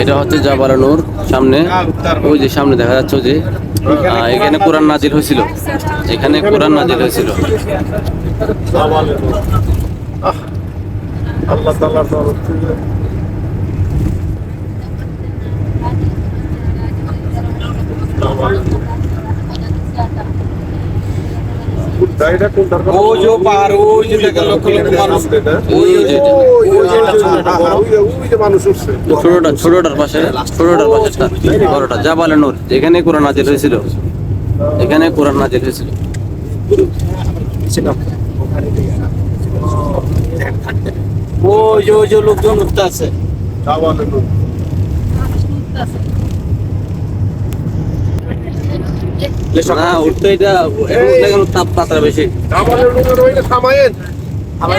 এটা হচ্ছে জাবালানুর সামনে ওই যে সামনে দেখা যাচ্ছে যে এখানে কোরআন নাজিল হয়েছিল। এখানে কোরআন নাজিল হয়েছিল। ও যে পাহাড় ওই যে দেখেন লক্ষ লক্ষ মানুষ। ওই যে এটা। ওই যে ওই যে ওই যে মানুষ উঠছে। ছোটটা ছোটটার পাশে ছোটটার পাশে বড়টা। জাবালানুর যেখানে কোরআন নাজিল হয়েছিল। এখানে কোরআন নাজিল হয়েছিল। ওই যে ওই যে লোকজন উঠতে আছে না উঠতে এটা এখন উঠলে তাপমাত্রা বেশি? জাওয়ালের লোকের ওইটা থামায়েন আমরা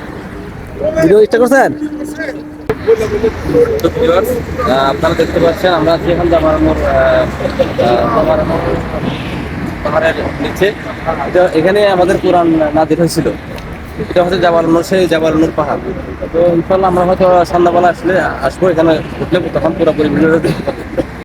ভিডিও ইচ্ছা করছেন? আপনারা দেখতে পাচ্ছেন আমরা আছি এখন আহ, পাহাড়ের নিচে। এখানে আমাদের কোরআন নাজিল হয়েছিল। এটা হচ্ছে জাবালানুর সেই জাবালানুর পাহাড়। তো ইনশাল্লাহ আমরা হয়তো সন্ধ্যাবেলা আসলে আসব এখানে উঠলে তখন পুরোপুরি ভিডিওটা দেখতে।